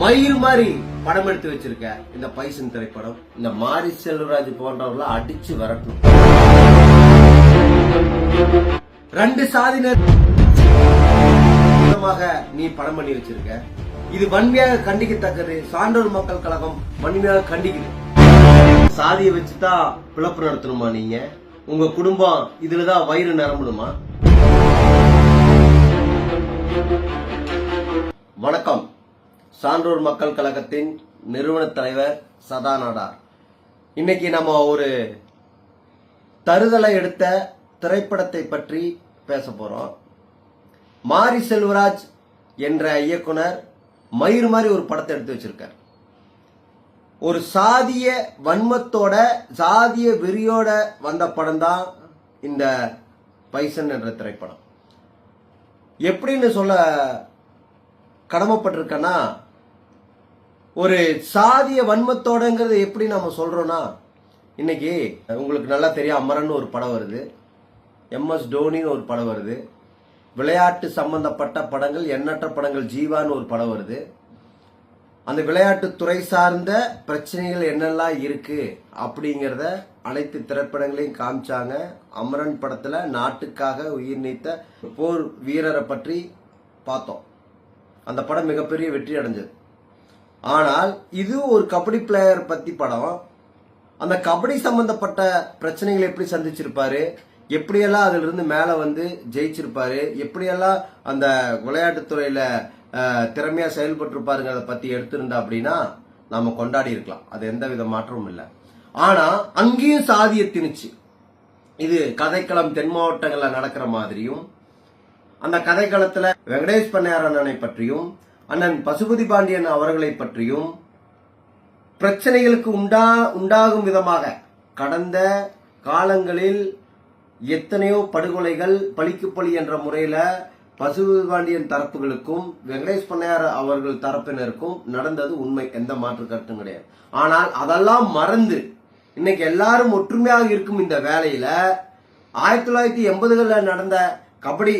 மயிர் மாதிரி படம் எடுத்து வச்சிருக்க. இந்த பைசன் திரைப்படம் இந்த மாரி செல்வராஜ் போன்றவர்களை அடிச்சு வரட்டும். ரெண்டு சாதியினர் நீ படம் பண்ணி வச்சிருக்க. இது வன்மையாக கண்டிக்கத்தக்கது. சான்றோர் மக்கள் கழகம் வன்மையாக கண்டிக்குது. சாதியை வச்சுதான் பிளப்பு நடத்தணுமா நீங்க? உங்க குடும்பம் இதுலதான் வயிறு நிரம்பணுமா? வணக்கம். சான்றோர் மக்கள் கழகத்தின் நிறுவன தலைவர் சதா நாடார் இன்னைக்கு நம்ம ஒரு தருதலை எடுத்த திரைப்படத்தை பற்றி பேச போறோம். மாரி செல்வராஜ் என்ற இயக்குனர் மயிர் மாதிரி ஒரு படத்தை எடுத்து வச்சிருக்கார். ஒரு சாதிய வன்மத்தோட சாதிய வெறியோட வந்த படம் தான் இந்த பைசன் என்ற திரைப்படம். எப்படின்னு சொல்ல கடமைப்பட்டிருக்கேன்னா ஒரு சாதிய வன்மத்தோடங்கிறது எப்படி நம்ம சொல்றோம்னா இன்னைக்கு உங்களுக்கு நல்லா தெரியும் அமரன் ஒரு படம் வருது. எம்எஸ் டோனின்னு ஒரு படம் வருது. விளையாட்டு சம்பந்தப்பட்ட படங்கள் எண்ணற்ற படங்கள் ஜீவான்னு ஒரு படம் வருது. அந்த விளையாட்டு துறை சார்ந்த பிரச்சனைகள் என்னெல்லாம் இருக்கு அப்படிங்கிறத அனைத்து திரைப்படங்களையும் காமிச்சாங்க. அமரன் படத்தில் நாட்டுக்காக உயிர் நீத்த போர் வீரரை பற்றி பார்த்தோம். அந்த படம் மிகப்பெரிய வெற்றி அடைஞ்சது. ஆனால் இது ஒரு கபடி பிளேயர் பத்தி படம். அந்த கபடி சம்பந்தப்பட்ட பிரச்சனைகளை எப்படி சந்திச்சிருப்பாரு? எப்படியெல்லாம் அதுல இருந்து மேல வந்து ஜெயிச்சிருப்பாரு? எப்படியெல்லாம் அந்த விளையாட்டுத்துறையில் திறமையாக திறமையா செயல்பட்டிருப்பாருங்கிறத பத்தி எடுத்திருந்தா அப்படின்னா நாம கொண்டாடி இருக்கலாம். அது எந்த வித மாற்றமும் இல்லை. ஆனா அங்கேயும் சாதிய திணிச்சு. இது கதைக்களம் தென் மாவட்டங்கள்ல நடக்கிற மாதிரியும் அந்த கதைக்களத்துல வெங்கடேஷ் பண்ணையார் அண்ணனை பற்றியும் அண்ணன் பசுபதி பாண்டியன் அவர்களை பற்றியும் பிரச்சனைகளுக்கு உண்டா உண்டாகும் விதமாக கடந்த காலங்களில் எத்தனையோ படுகொலைகள் பழிக்கு பழி என்ற முறையில பசுபதி பாண்டியன் தரப்புகளுக்கும் வெங்கடேஷ் பண்ணையார் அவர்கள் தரப்பினருக்கும் நடந்தது உண்மை. எந்த மாற்று கருத்தும் கிடையாது. ஆனால் அதெல்லாம் மறந்து இன்னைக்கு எல்லாரும் ஒற்றுமையாக இருக்கும் இந்த வேலையில ஆயிரத்தி தொள்ளாயிரத்தி எண்பதுகளில் நடந்த கபடி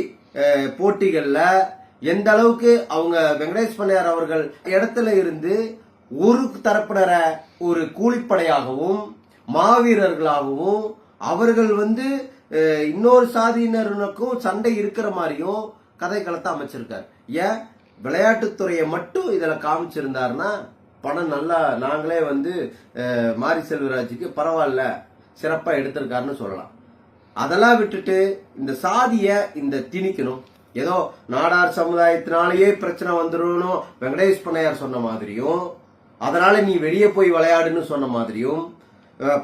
போட்டிகளில் எந்த அளவுக்கு அவங்க வெங்கடேஷ் பண்ணையார் அவர்கள் இடத்துல இருந்து ஒரு தரப்பினரை ஒரு கூலிப்படையாகவும் மாவீரர்களாகவும் அவர்கள் வந்து இன்னொரு சாதியினருக்கும் சண்டை இருக்கிற மாதிரியும் கதைக்களத்தை அமைச்சிருக்கார். ஏன்? விளையாட்டுத்துறையை மட்டும் இதில் காமிச்சிருந்தாருன்னா படம் நல்லா நாங்களே வந்து மாரி செல்வராஜுக்கு பரவாயில்ல சிறப்பாக எடுத்திருக்காருன்னு சொல்லலாம். அதெல்லாம் விட்டுட்டு இந்த சாதியை இந்த திணிக்கணும். ஏதோ நாடார் சமுதாயத்தினாலேயே பிரச்சனை வந்துடணும் வெங்கடேஷ் பண்ணையார் சொன்ன மாதிரியும் அதனால நீ வெளியே போய் விளையாடுன்னு சொன்ன மாதிரியும்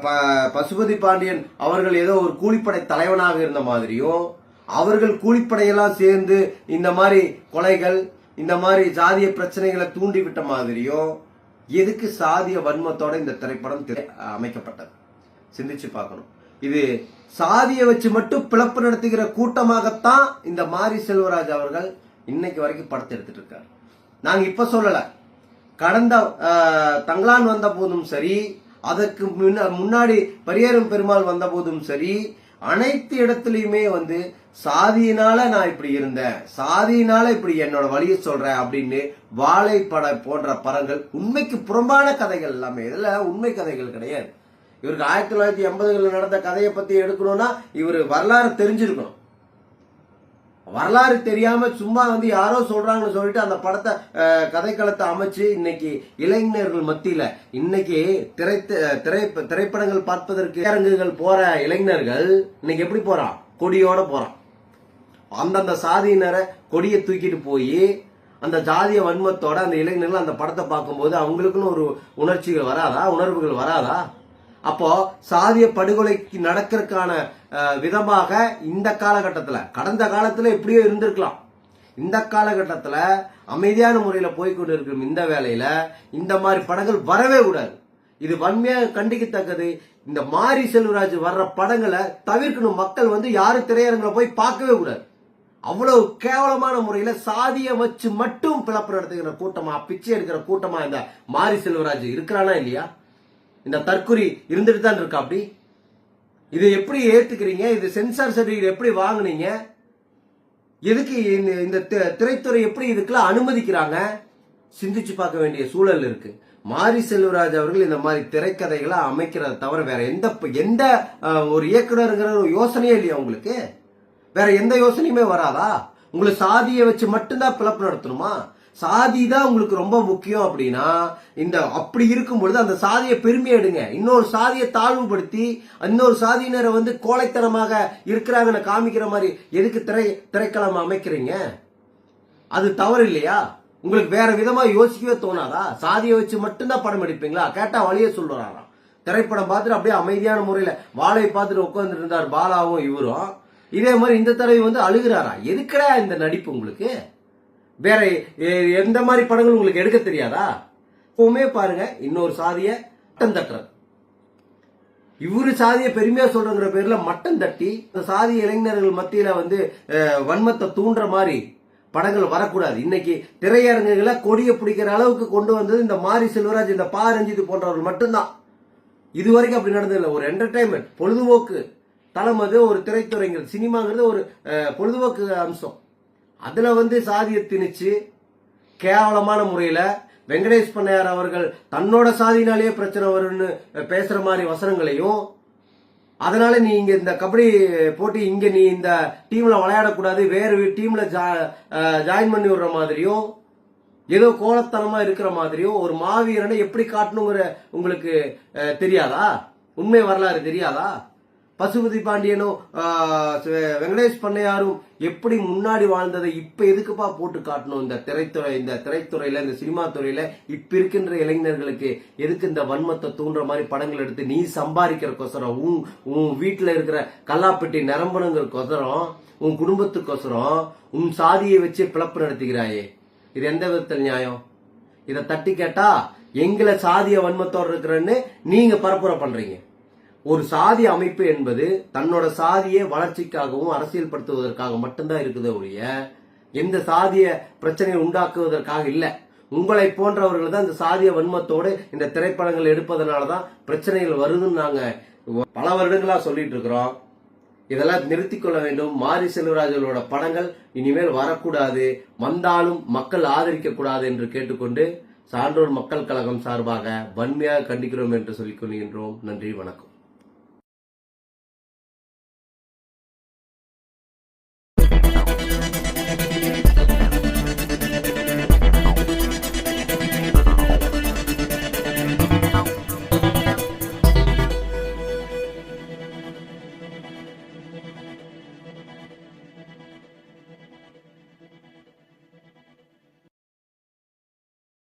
ப- பசுபதி பாண்டியன் அவர்கள் ஏதோ ஒரு கூலிப்படை தலைவனாக இருந்த மாதிரியும் அவர்கள் கூலிப்படையெல்லாம் சேர்ந்து இந்த மாதிரி கொலைகள் இந்த மாதிரி ஜாதிய பிரச்சனைகளை தூண்டி விட்ட மாதிரியும் எதுக்கு சாதிய வன்மத்தோட இந்த திரைப்படம் திரை- அமைக்கப்பட்டது? சிந்திச்சு பார்க்கணும். இது சாதியை வச்சு மட்டும் பிளப்பு நடத்துகிற கூட்டமாகத்தான் இந்த மாரி செல்வராஜ் அவர்கள் இன்னைக்கு வரைக்கும் படத்தை எடுத்துட்டு இருக்காரு. நாங்க இப்ப சொல்லல. கடந்த தங்களான் வந்த போதும் சரி அதற்கு முன்னாடி பரியரும் பெருமாள் வந்த போதும் சரி அனைத்து இடத்துலயுமே வந்து சாதியினால நான் இப்படி இருந்தேன் சாதியினால இப்படி என்னோட வழியை சொல்றேன் அப்படின்னு வாழைப்பட போன்ற படங்கள் உண்மைக்கு புறம்பான கதைகள் எல்லாமே இதுல உண்மை கதைகள் கிடையாது. இவருக்கு ஆயிரத்தி தொள்ளாயிரத்தி எண்பதுகளில் நடந்த கதையை பத்தி எடுக்கணும்னா இவர் வரலாறு தெரிஞ்சிருக்கணும். வரலாறு தெரியாம சும்மா வந்து யாரோ சொல்றாங்கன்னு சொல்லிட்டு அந்த படத்தை கதைக்களத்தை அமைச்சு இன்னைக்கு இளைஞர்கள் மத்தியில இன்னைக்கு திரை திரை திரைப்படங்கள் பார்ப்பதற்கு அரங்குகள் போற இளைஞர்கள் இன்னைக்கு எப்படி போறான்? கொடியோட போறான். அந்தந்த சாதியினரை கொடியை தூக்கிட்டு போய் அந்த ஜாதிய வன்மத்தோட அந்த இளைஞர்கள் அந்த படத்தை பார்க்கும்போது அவங்களுக்குன்னு ஒரு உணர்ச்சிகள் வராதா? உணர்வுகள் வராதா? அப்போ சாதிய படுகொலைக்கு நடக்கிறதுக்கான விதமாக இந்த காலகட்டத்தில் கடந்த காலத்தில் எப்படியோ இருந்திருக்கலாம். இந்த காலகட்டத்தில் அமைதியான முறையில் போய்கொண்டு இருக்கும் இந்த வேலையில் இந்த மாதிரி படங்கள் வரவே கூடாது. இது வன்மையாக கண்டிக்கத்தக்கது. இந்த மாரி செல்வராஜ் வர்ற படங்களை தவிர்க்கணும். மக்கள் வந்து யாரும் திரையரங்களை போய் பார்க்கவே கூடாது. அவ்வளவு கேவலமான முறையில் சாதியை வச்சு மட்டும் பிளப்பு நடத்துகிற கூட்டமா பிச்சை எடுக்கிற கூட்டமா இந்த மாரி செல்வராஜ் இருக்கிறானா இல்லையா? இந்த தற்குறி இருந்துட்டு தான் இருக்கா அப்படி? இதை எப்படி ஏத்துக்கிறீங்க? இது சென்சார் சர்டிபிகேட் எப்படி வாங்குனீங்க? எதுக்கு இந்த- இந்த தி- திரைத்துறை எப்படி இதுக்கெல்லாம் அனுமதிக்கிறாங்க? சிந்திச்சு பார்க்க வேண்டிய சூழல் இருக்கு. மாரி செல்வராஜ் அவர்கள் இந்த மாதிரி திரைக்கதைகளை அமைக்கிறத தவிர வேற எந்த எந்த ஒரு இயக்குனருங்கிற ஒரு யோசனையே இல்லையா உங்களுக்கு? வேற எந்த யோசனையுமே வராதா? உங்களுக்கு சாதியை வச்சு மட்டும்தான் பிளப்பு நடத்தணுமா? சாதி தான் உங்களுக்கு ரொம்ப முக்கியம் அப்படின்னா இந்த அப்படி இருக்கும் பொழுது அந்த சாதியை பெருமை எடுங்க. இன்னொரு சாதியை தாழ்வுபடுத்தி இன்னொரு சாதியினரை வந்து கோழைத்தனமாக இருக்கிறாங்கன்னு காமிக்கிற மாதிரி எதுக்கு திரை திரைக்களம் அமைக்கிறீங்க? அது தவறு இல்லையா உங்களுக்கு வேற விதமா யோசிக்கவே தோணாதா? சாதியை வச்சு மட்டும்தான் படம் எடுப்பீங்களா? கேட்டா வழியே சொல்லுறாராம். திரைப்படம் பார்த்துட்டு அப்படியே அமைதியான முறையில வாழை பார்த்துட்டு உட்கார்ந்து இருந்தார் பாலாவும் இவரும். இதே மாதிரி இந்த தடவை வந்து அழுகிறாரா? எதுக்குடா இந்த நடிப்பு உங்களுக்கு? வேற எந்த மாதிரி படங்கள் உங்களுக்கு எடுக்க தெரியாதா? எப்பவுமே பாருங்க இன்னொரு சாதிய மட்டம் தட்டுறது. இவரு சாதியை பெருமையா சொல்றங்கிற பேர்ல மட்டம் தட்டி இந்த சாதி இளைஞர்கள் மத்தியில வந்து வன்மத்தை தூண்டுற மாதிரி படங்கள் வரக்கூடாது. இன்னைக்கு திரையரங்குகளை கொடியை பிடிக்கிற அளவுக்கு கொண்டு வந்தது இந்த மாரி செல்வராஜ் இந்த பா. ரஞ்சித் போன்றவர்கள் மட்டும்தான். இது வரைக்கும் அப்படி நடந்தது இல்லை ஒரு என்டர்டைன்மெண்ட் பொழுதுபோக்கு. தளம் அது ஒரு திரைத்துறைங்கிறது சினிமாங்கிறது ஒரு பொழுதுபோக்கு அம்சம். அதுல வந்து சாதியை திணிச்சு கேவலமான முறையில வெங்கடேஷ் பண்ணையார் அவர்கள் தன்னோட சாதினாலேயே பிரச்சனை வரும்னு பேசுற மாதிரி வசனங்களையும் அதனால நீ இங்க இந்த கபடி போட்டி இங்க நீ இந்த டீம்ல விளையாடக்கூடாது வேறு டீம்ல ஜாயின் பண்ணி விடுற மாதிரியும் ஏதோ கோலத்தனமா இருக்கிற மாதிரியும் ஒரு மாவீரனை எப்படி காட்டணுங்கிற உங்களுக்கு தெரியாதா? உண்மை வரலாறு தெரியாதா? பசுபதி பாண்டியனும் வெங்கடேஷ் பண்ணையாரும் எப்படி முன்னாடி வாழ்ந்ததை இப்ப எதுக்குப்பா போட்டு காட்டணும்? இந்த திரைத்துறை இந்த திரைத்துறையில இந்த சினிமா துறையில இப்ப இருக்கின்ற இளைஞர்களுக்கு எதுக்கு இந்த வன்மத்தை தூண்டுற மாதிரி படங்கள் எடுத்து நீ சம்பாதிக்கிறக்கோசரம் உன் உன் வீட்டுல இருக்கிற கல்லாப்பட்டி நிரம்பணுங்கிறக்கோசரம் உன் குடும்பத்துக்கோசரம் உன் சாதியை வச்சு பிளப்பு நடத்துகிறாயே இது எந்த விதத்தில் நியாயம்? இதை தட்டி கேட்டா எங்களை சாதிய வன்மத்தோடு இருக்கிறன்னு நீங்க பரப்புரை பண்றீங்க. ஒரு சாதி அமைப்பு என்பது தன்னோட சாதியை வளர்ச்சிக்காகவும் அரசியல்படுத்துவதற்காக மட்டும்தான் இருக்குது ஒழிய எந்த சாதிய பிரச்சனையை உண்டாக்குவதற்காக இல்லை. உங்களை போன்றவர்கள் தான் இந்த சாதிய வன்மத்தோடு இந்த திரைப்படங்கள் எடுப்பதனால தான் பிரச்சனைகள் வருதுன்னு நாங்கள் பல வருடங்களாக சொல்லிட்டு இருக்கிறோம். இதெல்லாம் நிறுத்தி கொள்ள வேண்டும். மாரி செல்வராஜர்களோட படங்கள் இனிமேல் வரக்கூடாது. வந்தாலும் மக்கள் ஆதரிக்க கூடாது என்று கேட்டுக்கொண்டு சான்றோர் மக்கள் கழகம் சார்பாக வன்மையாக கண்டிக்கிறோம் என்று சொல்லிக் கொள்கின்றோம். நன்றி வணக்கம்.